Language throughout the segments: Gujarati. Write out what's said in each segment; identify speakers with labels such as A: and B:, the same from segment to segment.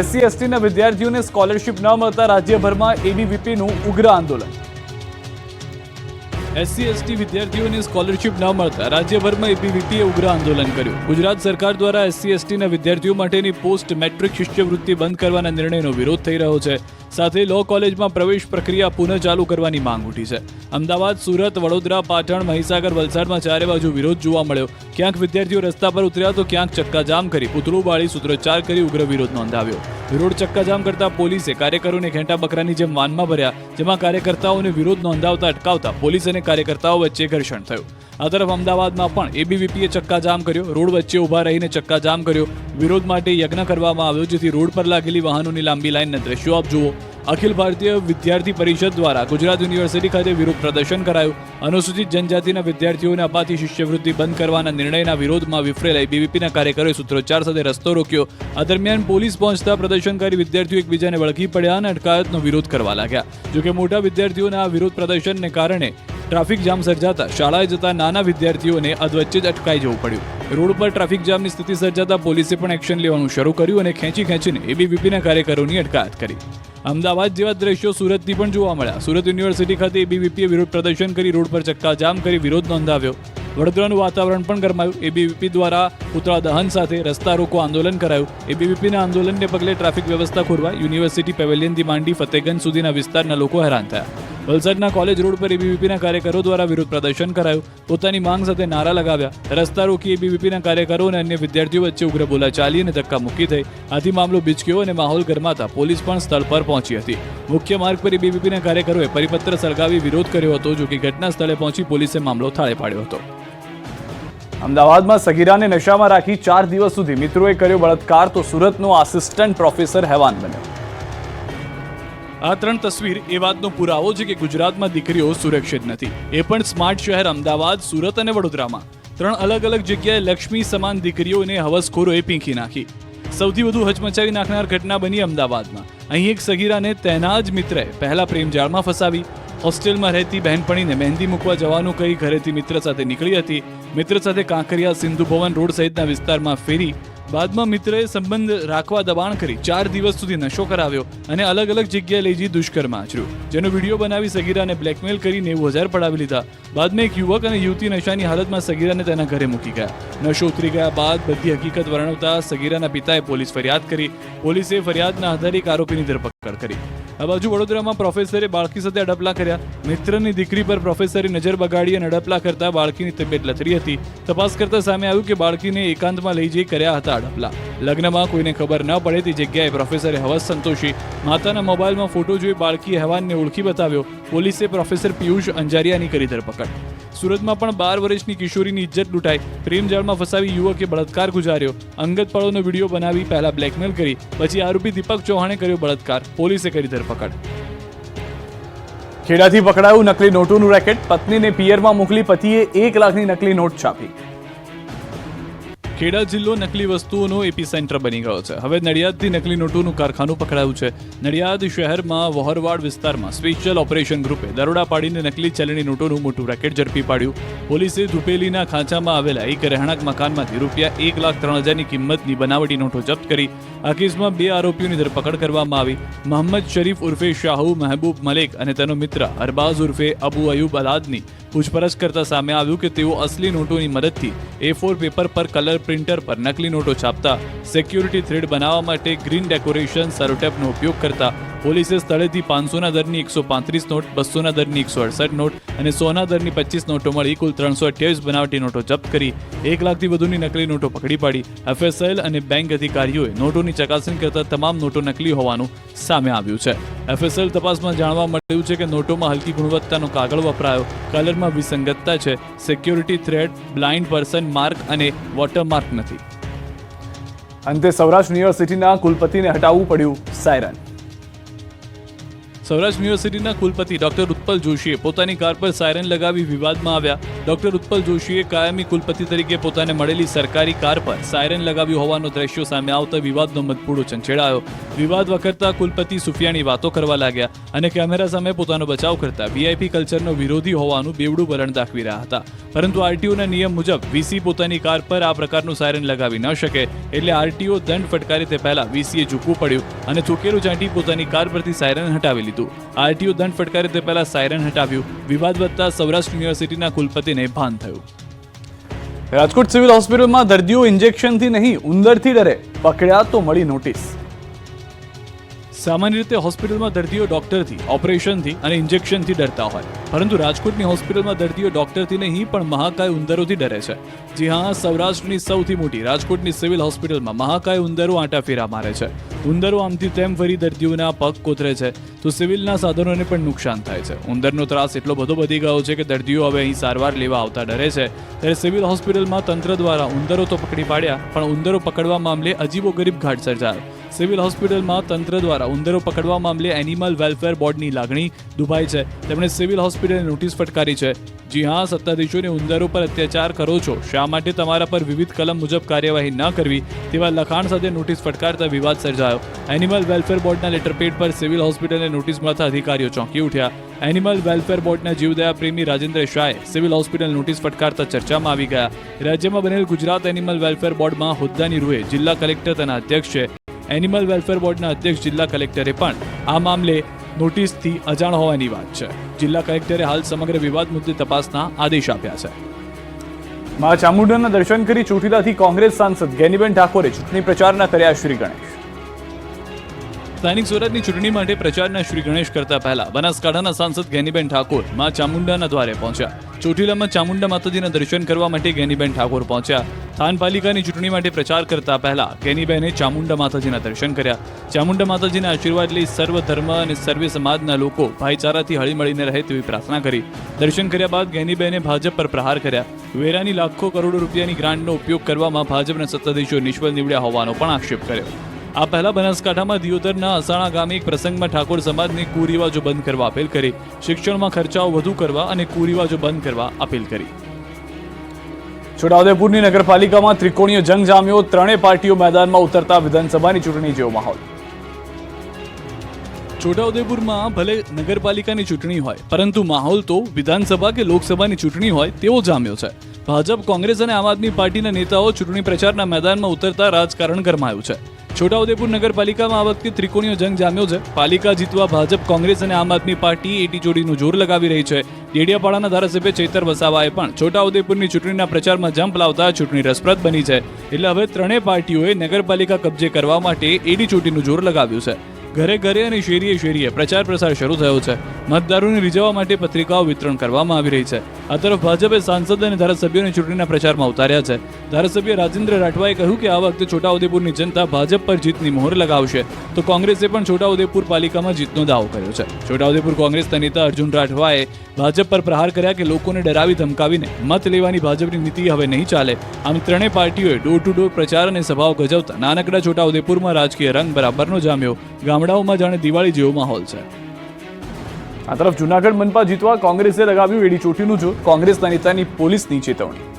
A: એસસી, એસટીના વિદ્યાર્થીઓને સ્કોલરશીપ ન મળતા રાજ્યભરમાં એબીવીપીનું ઉગ્ર આંદોલન. એસસી, એસટી વિદ્યાર્થીઓને સ્કોલરશિપ ન મળતા રાજ્યભરમાં એબીવીપીએ ઉગ્ર આંદોલન કર્યું. ગુજરાત સરકાર દ્વારા એસસી, એસટીના વિદ્યાર્થીઓ માટેની પોસ્ટ મેટ્રિક શિષ્યવૃત્તિ બંધ કરવાના નિર્ણયનો વિરોધ થઈ રહ્યો છે. સાથે લો કોલેજમાં પ્રવેશ પ્રક્રિયા પુનઃ ચાલુ કરવાની માંગ ઉઠી છે. અમદાવાદ, સુરત, વડોદરા, પાટણ, મહીસાગર, વલસાડમાં ચારે બાજુ વિરોધ જોવા મળ્યો. ક્યાંક વિદ્યાર્થીઓ રસ્તા પર ઉતર્યા તો ક્યાંક ચક્કાજામ કરી પૂતળું બાળી સૂત્રોચ્ચાર કરી ઉગ્ર વિરોધ નોંધાવ્યો. વિરોધ ચક્કાજામ કરતા પોલીસે કાર્યકરોને ઘેંટા બકરાની જેમ વાનમાં ભર્યા, જેમાં કાર્યકર્તાઓને વિરોધ નોંધાવતા અટકાવતા પોલીસ અને કાર્યકર્તાઓ વચ્ચે ઘર્ષણ થયું. આ તરફ અમદાવાદમાં પણ એબીવીપીએ ચક્કાજામ કર્યો. રોડ વચ્ચે ઊભા રહીને ચક્કાજામ કર્યો. વિરોધ માટે યજ્ઞ કરવામાં આવ્યો, જેથી રોડ પર લાગેલી વાહનોની લાંબી લાઇનના દ્રશ્યો. આપ જુઓ, અખિલ ભારતીય વિદ્યાર્થી પરિષદ દ્વારા ગુજરાત યુનિવર્સિટી ખાતે વિરોધ પ્રદર્શન કરાયું. અનુસૂચિત જનજાતિના વિદ્યાર્થીઓને અપાતી શિષ્યવૃત્તિ બંધ કરવાના નિર્ણયના વિરોધમાં વિફરેલા બીવીપીના કાર્યકરોએ સૂત્રોચ્ચાર સાથે રસ્તો રોક્યો. આ દરમિયાન પોલીસ પહોંચતા પ્રદર્શનકારી વિદ્યાર્થીઓ એકબીજાને વળગી પડ્યા અને અટકાયતનો વિરોધ કરવા લાગ્યા. જોકે મોટા વિદ્યાર્થીઓના આ વિરોધ પ્રદર્શનને કારણે ટ્રાફિક જામ સર્જાતા શાળાએ જતા નાના વિદ્યાર્થીઓને અધવચ્ચે જ અટકાઈ જવું પડ્યું. રોડ પર ટ્રાફિક જામની સ્થિતિ સર્જાતા પોલીસે પણ એક્શન લેવાનું શરૂ કર્યું અને ખેંચી ખેંચીને એબીવીપીના કાર્યકરોની અટકાયત કરી. અમદાવાદ જેવા દ્રશ્યો સુરતથી પણ જોવા મળ્યા. સુરત યુનિવર્સિટી ખાતે એબીવીપીએ વિરોધ પ્રદર્શન કરી રોડ પર ચક્કાજામ કરી વિરોધ નોંધાવ્યો. વડોદરાનું વાતાવરણ પણ ગરમાયું. એબીવીપી દ્વારા પુતળા દહન સાથે રસ્તા રોકો આંદોલન કરાયું. એબીવીપીના આંદોલનને પગલે ટ્રાફિક વ્યવસ્થા ખોરવા યુનિવર્સિટી પેવેલિયનથી માંડી ફતેગંજ સુધીના વિસ્તારના લોકો હેરાન થયા. વલસાડના કોલેજ રોડ પર એબીવીપીના કાર્યકરો દ્વારા વિરોધ પ્રદર્શન કરાયું. પોતાની માંગ સાથે નારા લગાવ્યા. રસ્તા રોકી એબીવીપીના કાર્યકરો અને અન્ય વિદ્યાર્થીઓ વચ્ચે ઉગ્ર બોલાચાલી અને ધક્કા મૂકી થઈ. આથી મામલો બીચક્યો અને માહોલ ગરમાતા પોલીસ પણ સ્થળ પર પહોંચી હતી. મુખ્ય માર્ગ પર એબીવીપીના કાર્યકરોએ પરિપત્ર સળગાવી વિરોધ કર્યો હતો જો કે ઘટના સ્થળે પહોંચી પોલીસે મામલો થાળે પાડ્યો હતો. અમદાવાદમાં સગીરાને નશામાં રાખી ચાર દિવસ સુધી મિત્રોએ કર્યો બળાત્કાર તો સુરતનો આસિસ્ટન્ટ પ્રોફેસર હેવાન બન્યો. આ ત્રણ તસવીર એ વાતનો પુરાવો છે કે ગુજરાતમાં દીકરીઓ સુરક્ષિત નથી. એ પણ સ્માર્ટ શહેર અમદાવાદ, સુરત અને વડોદરામાં. ત્રણ અલગ અલગ જગ્યાએ લક્ષ્મી સમાન દીકરીઓને હવસખોરોએ પીંખી નાખી. સૌથી વધુ હચમચાવી નાખનાર ઘટના બની અમદાવાદમાં. અહીં એક સગીરાને તેના જ મિત્રએ પહેલા પ્રેમજાળમાં ફસાવી હોસ્ટેલમાં રહેતી બહેનપણીને મહેંદી મૂકવા જવાનું કહી ઘરેથી મિત્ર સાથે નીકળી હતી. મિત્ર સાથે કાંકરિયા સિંધુ ભવન રોડ સહિતના વિસ્તારમાં ફેરી, બાદમાં મિત્રએ સંબંધ રાખવા દબાણ કરી ચાર દિવસ સુધી નશો કરાવ્યો અને અલગ અલગ જગ્યાએ લઈ જઈ દુષ્કર્મ આચર્યું. જેનો વીડિયો બનાવી સગીરાને બ્લેકમેલ કરી નેવું હજાર પડાવી લીધા. બાદમાં એક યુવક અને યુવતી નશાની હાલતમાં સગીરાને તેના ઘરે મૂકી ગયા. નશો ઉતરી ગયા બાદ બધી હકીકત વર્ણવતા સગીરાના પિતાએ પોલીસ ફરિયાદ કરી. પોલીસે ફરિયાદના આધારે એક આરોપીની ધરપકડ કરી. આ બાજુ વડોદરામાં પ્રોફેસરે બાળકી સાથે અડપલા કર્યા. મિત્રની દીકરી પર પ્રોફેસરે નજર બગાડી અને અડપલા કરતા બાળકીની તબિયત લથડી હતી. તપાસ કરતા સામે આવ્યું કે બાળકીને એકાંતમાં લઈ જઈ કર્યા હતા અડપલા. લગ્નમાં કોઈને ખબર ન પડે તે જગ્યાએ પ્રોફેસરે હવસ સંતોષી માતાના મોબાઈલમાં ફોટો જોઈ બાળકી હેવાનને ઓળખી બતાવ્યો. પોલીસે પ્રોફેસર પિયુષ અંજારિયાની કરી ધરપકડ. સુરતમાં પણ બાર વર્ષની કિશોરીની ઇજ્જત લૂંટાઈ. પ્રેમજાળમાં ફસાવી યુવકે બળાત્કાર ગુજાર્યો. અંગત પળોનો વીડિયો બનાવી પહેલા બ્લેકમેલ કરી. પછી આરોપી દીપક ચૌહાણે કર્યો બળાત્કાર. પોલીસે કરી ધરપકડ. ખેડાથી પકડાયું નકલી નોટોનું રેકેટ. પત્નીને પિયરમાં મોકલી પતિએ એક લાખની નકલી નોટ છાપી. ખેડા જિલ્લો નકલી વસ્તુઓનો એપીસેન્ટર બની ગયો છે. હવે નડિયાદથી નકલી નોટોનું કારખાનું પકડાયું છે. નડિયાદ શહેરમાં વહોરવાડ વિસ્તારમાં સ્પેશિયલ ઓપરેશન ગ્રુપે દરોડા પાડીને નકલી ચલણી નોટોનું મોટું રેકેટ ઝડપી પાડ્યું. પોલીસે ધુપેલીના ખાંચામાં આવેલા એક રહેણાંક મકાનમાંથી રૂપિયા એક લાખ ત્રણ હજારની કિંમતની બનાવટી નોટો જપ્ત કરી. આ કેસમાં બે આરોપીઓની ધરપકડ કરવામાં આવી. મોહમ્મદ શરીફ ઉર્ફે શાહુ મહેબૂબ મલેક અને તેનો મિત્ર અરબાઝ ઉર્ફે અબુ અયુબ અલાદની પૂછપરછ કરતા સામે આવ્યું કે તેઓ અસલી નોટોની મદદથી એ ફોર પેપર પર કલર પ્રિન્ટર પર નકલી નોટો છાપતા સિક્યુરિટી થ્રેડ બનાવવા માટે ગ્રીન ડેકોરેશન સરોટેપનો ઉપયોગ કરતા પોલીસે સ્થળેથી પાંચસોના દરની એકસો પાંત્રીસ નોટ બસોના દરની એકસો અડસઠ નોટ અને સોના દરની પચીસ નોટો મળી કુલ ત્રણસો અઠ્યાવીસ બનાવટી નોટો જપ્ત કરી, એક લાખથી વધુની નકલી નોટો પકડી પાડી. એફએસએલ અને બેંક અધિકારીઓએ નોટોની ચકાસણી કરતા તમામ નોટો નકલી હોવાનું સામે આવ્યું છે. એફએસએલ તપાસમાં જાણવા મળ્યું છે કે નોટોમાં હલકી ગુણવત્તાનો કાગળ વપરાયો. કલરમાં વિસંગતતા છે. Security thread blind person mark અને વોટરમાર્ક નથી. અંતે સૌરાષ્ટ્ર યુનિવર્સિટીના કુલપતિને હટાવવું પડ્યું સાયરન. સૌરાષ્ટ્ર યુનિવર્સિટીના કુલપતિ ડોક્ટર ઉત્પલ જોશીએ પોતાની કાર પર સાયરન લગાવી વિવાદમાં આવ્યા. ડોક્ટર ઉત્પલ જોશીએ કાયમી કુલપતિ તરીકે પોતાને મળેલી સરકારી કાર પર સાયરન લગાવ્યું હોવાનો દ્રશ્યો સામે આવતા વિવાદનો મતપૂડો ચંચેડાયો વિવાદ વખતતા કુલપતિ સુફિયાની વાતો કરવા લાગ્યા અને કેમેરા સામે પોતાનો બચાવ કરતા વીઆઈપી કલ્ચરનો વિરોધી હોવાનું બેવડું વલણ દાખવી રહ્યા હતા. પરંતુ આરટીઓના નિયમ મુજબ વીસી પોતાની કાર પર આ પ્રકારનું સાયરન લગાવી ન શકે એટલે આરટીઓ દંડ ફટકારે તે પહેલા વીસીએ ઝૂકવું પડ્યું અને ચૂકેલું ચાંટી પોતાની કાર પરથી સાયરન હટાવી લીધું આરટીઓ દંડ ફટકારે તે પહેલા સાયરન હટાવ્યું. વિવાદ વધતા સૌરાષ્ટ્ર યુનિવર્સિટીના કુલપતિને ભાન થયું. રાજકોટ સિવિલ હોસ્પિટલમાં દર્દીઓ ઇન્જેક્શનથી નહીં, ઉંદરથી ડરે. પકડ્યા તો મળી નોટિસ સામાન્ય રીતે હોસ્પિટલમાં દર્દીઓ ડોક્ટરથી, ઓપરેશનથી અને ઇન્જેક્શનથી ડરતા હોય. પરંતુ રાજકોટની હોસ્પિટલમાં દર્દીઓ ડોક્ટરથી નહીં, પણ મહાકાય ઉંદરોથી ડરે છે. જી હા, સૌરાષ્ટ્રની સૌથી મોટી રાજકોટની સિવિલ હોસ્પિટલમાં મહાકાય ઉંદરો આંટા ફેરા મારે છે. ઉંદરો આમથી તેમ ફરી દર્દીઓના પગ કોતરે છે, તો સિવિલના સાધનોને પણ નુકસાન થાય છે. ઉંદરનો ત્રાસ એટલો બધો વધી ગયો છે કે દર્દીઓ હવે અહીં સારવાર લેવા આવતા ડરે છે. ત્યારે સિવિલ હોસ્પિટલમાં તંત્ર દ્વારા ઉંદરો તો પકડી પાડ્યા, પણ ઉંદરો પકડવા મામલે અજીબો ગરીબ ઘાટ સર્જાયો સિવિલ હોસ્પિટલમાં તંત્ર દ્વારા ઉંદરો પકડવા મામલે એનિમલ વેલફેર બોર્ડની લાગણી દુભાઈ છે. તેમણે સિવિલ હોસ્પિટલને નોટિસ ફટકારી છે. જી હા, સત્તાધીશોને ઉંદરો પર અત્યાચાર કરો છો. શા માટે તમારા પર વિવિધ કલમ મુજબ કાર્યવાહી ન કરવી? તેવા લખાણ સાથે નોટિસ ફટકારતા વિવાદ સર્જાયો. એનિમલ વેલફેર બોર્ડના લેટરપેડ પર સિવિલ હોસ્પિટલને નોટિસ મળતા અધિકારીઓ ચોંકી ઉઠ્યા. એનિમલ વેલફેર બોર્ડના જીવદયા પ્રેમી રાજેન્દ્ર શાહે સિવિલ હોસ્પિટલ નોટિસ ફટકારતા ચર્ચામાં આવી ગયા. રાજ્યમાં બનેલ ગુજરાત એનિમલ વેલફેર બોર્ડમાં હોદ્દાની રૂએ જિલ્લા કલેક્ટર તેના અધ્યક્ષ છે. એનિમલ વેલફેર બોર્ડના અધ્યક્ષ જિલ્લા કલેક્ટરે પણ આ મામલે નોટિસથી અજાણ હોવાની વાત છે. જિલ્લા કલેક્ટરે હાલ સમગ્ર વિવાદ મુદ્દે તપાસના આદેશ આપ્યા છે. મા ચામુંડાના દર્શન કરી ચોટીલાથી કોંગ્રેસ સાંસદ ગેનીબેન ઠાકોરે ચૂંટણી પ્રચારના કર્યા શ્રી ગણેશ. સ્થાનિક સુરતની ચૂંટણી માટે પ્રચારના શ્રી ગણેશ કરતા પહેલા બનાસકાંઠાના સાંસદ ગેનીબેન ઠાકોર મા ચામુંડાના દ્વારે પહોંચ્યા. ચોટીલામાં ચામુંડા માતાજીના દર્શન કરવા માટે ગેનીબેન ઠાકોર પહોંચ્યા. થાન પાલિકાની ચૂંટણી માટે પ્રચાર કરતા પહેલા ગેનીબેને ચામુંડા માતાજીના દર્શન કર્યા. ચામુંડા માતાજીના આશીર્વાદ લઈ સર્વ ધર્મ અને સર્વે સમાજના લોકો ભાઈચારાથી હળીમળીને રહે તેવી પ્રાર્થના કરી. દર્શન કર્યા બાદ ગેનીબેને ભાજપ પર પ્રહાર કર્યા. વેરાની લાખો કરોડો રૂપિયાની ગ્રાન્ટનો ઉપયોગ કરવામાં ભાજપના સત્તાધીશો નિષ્ફળ નીવડ્યા હોવાનો પણ આક્ષેપ કર્યો. આ પહેલા બનાસકાંઠામાં દિયોદરના અસાણા ગામે એક પ્રસંગમાં ઠાકોર સમાજને કુરિવાજો બંધ કરવા અપીલ કરી. શિક્ષણમાં ખર્ચાઓ વધુ કરવા અને કુરિવાજો બંધ કરવા અપીલ કરી. છોટાઉદેપુરની નગરપાલિકામાં ત્રિકોણીય જંગ જામ્યો. ત્રણેય પાર્ટીઓ મેદાનમાં ઉતરતા વિધાનસભાની ચૂંટણી જેવો માહોલ. છોટાઉદેપુરમાં ભલે નગરપાલિકાની ચૂંટણી હોય, પરંતુ માહોલ તો વિધાનસભા કે લોકસભાની ચૂંટણી હોય તેવો જામ્યો છે. ભાજપ, કોંગ્રેસ અને આમ આદમી પાર્ટીના નેતાઓ ચૂંટણી પ્રચારના મેદાનમાં ઉતરતા રાજકારણ ગરમાયું છે. છોટાઉદેપુર નગરપાલિકામાં આ વખતે ત્રિકોણીય જંગ જામ્યો છે. પાલિકા જીતવા ભાજપ, કોંગ્રેસ અને આમ આદમી પાર્ટી એટી જોડીનું જોર લગાવી રહી છે. ડેડિયાપાડાના ધારાસભ્ય ચેતર વસાવાએ પણ છોટાઉદેપુરની ચૂંટણીના પ્રચારમાં જંપ લાવતા ચૂંટણી રસપ્રદ બની છે. એટલે હવે ત્રણેય પાર્ટીઓએ નગરપાલિકા કબજે કરવા માટે એડી ચોટીનું જોર લગાવ્યું છે. ઘરે ઘરે અને શેરીએ શેરીએ પ્રચાર પ્રસાર શરૂ થયો છે. મતદારોને રીઝવવા માટે પત્રિકાઓ વિતરણ કરવામાં આવી રહી છે. આ તરફ ભાજપે સાંસદ અને ધારાસભ્યોને ચૂંટણીના પ્રચારમાં ઉતાર્યા છે. ધારાસભ્ય રાજેન્દ્ર રાઠવાએ કહ્યું કે આ વખતે છોટાઉદેપુરની જનતા ભાજપ પર જીતની મોહર લગાવશે. તો કોંગ્રેસે પણ છોટાઉદેપુર પાલિકામાં જીતનો દાવો કર્યો છે. છોટાઉદેપુર કોંગ્રેસના નેતા અર્જુન રાઠવાએ ભાજપ પર પ્રહાર કર્યા કે લોકોને ડરાવી ધમકાવીને મત લેવાની ભાજપની નીતિ હવે નહીં ચાલે. આમ ત્રણેય પાર્ટીઓએ ડોર ટુ ડોર પ્રચાર અને સભાઓ ગજવતા નાનકડા છોટાઉદેપુરમાં રાજકીય રંગ બરાબરનો જામ્યો. ગામડાઓમાં જાણે દિવાળી જેવો માહોલ છે. આ તરફ જુનાગઢ મનપા જીતવા કોંગ્રેસે લગાવ્યું એડી ચોટીનું જોર કોંગ્રેસના નેતાની પોલીસની ચેતવણી.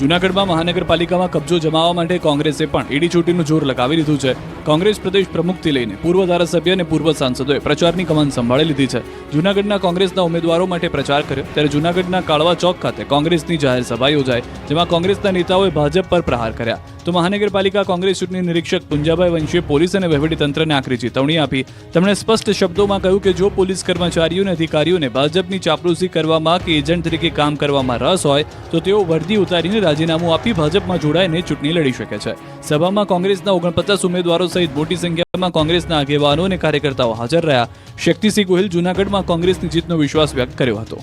A: જુનાગઢમાં મહાનગરપાલિકામાં કબજો જમાવવા માટે કોંગ્રેસે પણ એડી ચૂંટણીનું જોર લગાવી લીધું છે. કોંગ્રેસ પ્રદેશ પ્રમુખથી લઈને પૂર્વ ધારાસભ્ય અને પૂર્વ સાંસદોએ પ્રચારની કમાન સંભાળી લીધી છે. જુનાગઢના કોંગ્રેસના ઉમેદવારો માટે પ્રચાર કર્યો. ત્યારે જુનાગઢના કાળવા ચોક ખાતે કોંગ્રેસની જાહેર સભા યોજાઈ, જેમાં કોંગ્રેસના નેતાઓએ ભાજપ પર પ્રહાર કર્યા. તો મહાનગરપાલિકા કોંગ્રેસ ચૂંટણી નિરીક્ષક પુંજાભાઈ વંશીએ પોલીસ અને વહીવટીતંત્રને આકરી ચેતવણી આપી. તેમણે સ્પષ્ટ શબ્દોમાં કહ્યું કે જો પોલીસ કર્મચારીઓ અને અધિકારીઓને ભાજપની ચાપલૂસી કરવામાં કે એજન્ટ તરીકે કામ કરવામાં રસ હોય, તો તેઓ વર્દી ઉતારીને રાજીનામું આપી ભાજપમાં જોડાઈને ચૂંટણી લડી શકે છે. સભામાં કોંગ્રેસના ઓગણપચાસ ઉમેદવારો સહિત મોટી સંખ્યામાં કોંગ્રેસના આગેવાનો અને કાર્યકર્તાઓ હાજર રહ્યા. શક્તિસિંહ ગોહિલ જૂનાગઢમાં કોંગ્રેસની જીતનો વિશ્વાસ વ્યક્ત કર્યો હતો.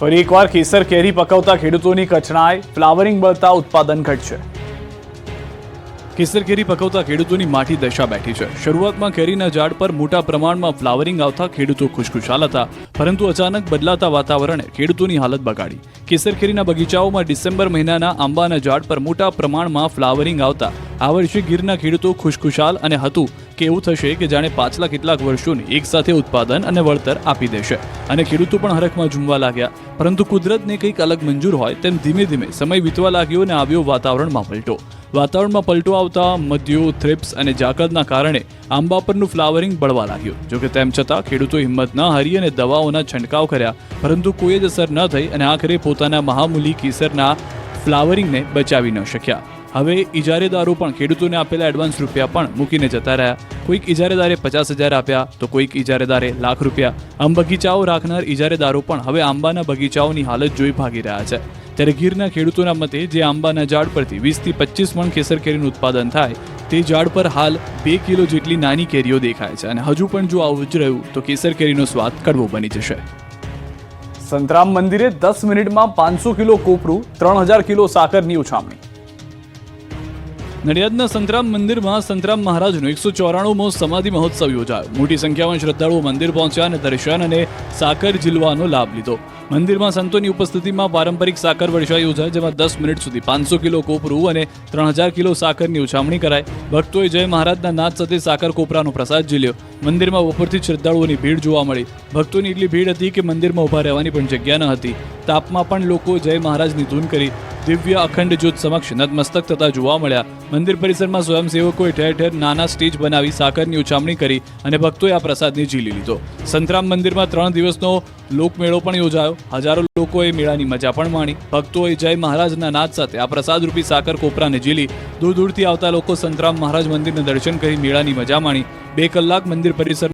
A: ફરી એકવાર કેસર કેરી પકવતા ખેડૂતોની કચરાય ફ્લાવરિંગ બળતા ઉત્પાદન ઘટશે. કેસર કેરી પકવતા ખેડૂતોની માઠી દશા બેઠી છે. શરૂઆતમાં કેરીના ઝાડ પર મોટા પ્રમાણમાં ફ્લાવરિંગ આવતા ખેડૂતો ખુશખુશાલ હતા, પરંતુ અચાનક બદલાતા વાતાવરણે ખેડૂતોની હાલત બગાડી. કેસર કેરીના બગીચાઓમાં ડિસેમ્બર મહિનાના આંબાના ઝાડ પર મોટા પ્રમાણમાં ફ્લાવરિંગ આવતા, આ વર્ષે ગીરના ખેડૂતો ખુશખુશાલ અને હતું. કે એવું થશે કે જાણે પાછલા કેટલાક વર્ષોની એકસાથે ઉત્પાદન અને વળતર આપી દેશે. અને ખેડૂતો પણ હરખમાં ઝૂમવા લાગ્યા. પરંતુ કુદરતને કંઈક અલગ મંજૂર હોય તેમ ધીમે ધીમે સમય વીતવા લાગ્યો અને આવ્યો વાતાવરણમાં પલટો. વાતાવરણમાં પલટો આવતા મધ્યો, થ્રિપ્સ અને જાકરના કારણે આંબા પરનું ફ્લાવરિંગ બળવા લાગ્યું. જોકે તેમ છતાં ખેડૂતો હિંમત ન હારી અને દવાઓના છંટકાવ કર્યા. પરંતુ કોઈ જ અસર ન થઈ અને આખરે પોતાના મહામૂલી કેસરના ફ્લાવરિંગને બચાવી ન શક્યા. હવે ઇજારેદારો પણ ખેડૂતોને આપેલા એડવાન્સ રૂપિયા પણ મૂકીને જતા રહ્યા. કોઈક ઇજારેદારે પચાસ હજાર આપ્યા તો કોઈક ઇજારેદારે લાખ રૂપિયા. આમ બગીચાઓ રાખનાર ઇજારેદારો પણ હવે આંબાના બગીચાઓની હાલત જોઈ ભાગી રહ્યા છે. ત્યારે ગીરના ખેડૂતોના મતે જે આંબાના ઝાડ પરથી વીસથી પચીસ મણ કેસર કેરીનું ઉત્પાદન થાય, તે ઝાડ પર હાલ બે કિલો જેટલી નાની કેરીઓ દેખાય છે અને હજુ પણ જો આવું જ રહ્યું, તો કેસર કેરીનો સ્વાદ કડવો બની જશે.
B: સંતરામ મંદિરે દસ મિનિટમાં પાંચસો કિલો કોપરું, ત્રણ હજાર કિલો સાકરની ઉછામણી.
A: નડિયાદના સંતરામ મંદિરમાં સંતરામ મહારાજનો એકસો ચોરાણુંમો સમાધિ મહોત્સવ યોજાયો. મોટી સંખ્યામાં શ્રદ્ધાળુઓ મંદિર પહોંચ્યા અને દર્શન અને સાકર ઝીલવાનો લાભ લીધો. મંદિરમાં સંતોની ઉપસ્થિતિમાં પારંપરિક સાકર વર્ષાઈ યોજાય, જેમાં દસ મિનિટ સુધી પાંચસો કિલો કોપરું અને ત્રણ હજાર કિલો સાકરની ઉછામણી કરાય ભક્તોએ જય મહારાજના નાદ સાથે સાકર કોપરાનો પ્રસાદ ઝીલ્યો. મંદિરમાં બપોરથી શ્રદ્ધાળુઓની ભીડ જોવા મળી. ભક્તોની એટલી ભીડ હતી કે મંદિરમાં ઊભા રહેવાની પણ જગ્યા ન હતી. તાપમાં પણ લોકો જય મહારાજની ધૂન કરી દિવ્ય અખંડ જ્યોત સમક્ષ નતમસ્તક થતા જોવા મળ્યા. મંદિર પરિસરમાં સ્વયંસેવકોએ ઠેર ઠેર નાના સ્ટેજ બનાવી સાકરની ઉછામણી કરી અને ભક્તોએ આ પ્રસાદને ઝીલી લીધો. સંતરામ મંદિરમાં ત્રણ દિવસનો લોકમેળો પણ યોજાયો. હજારો લોકોએ મેળાની મજા પણ માણી. ભક્તોએ જય મહારાજના નાદ સાથે આ પ્રસાદરૂપી સાકર કોપરાને ઝીલી. દૂર દૂરથી આવતા લોકો સંતરામ મહારાજ મંદિરના દર્શન કરી મેળાની મજા માણી. બે કલાક મંદિર પરિસર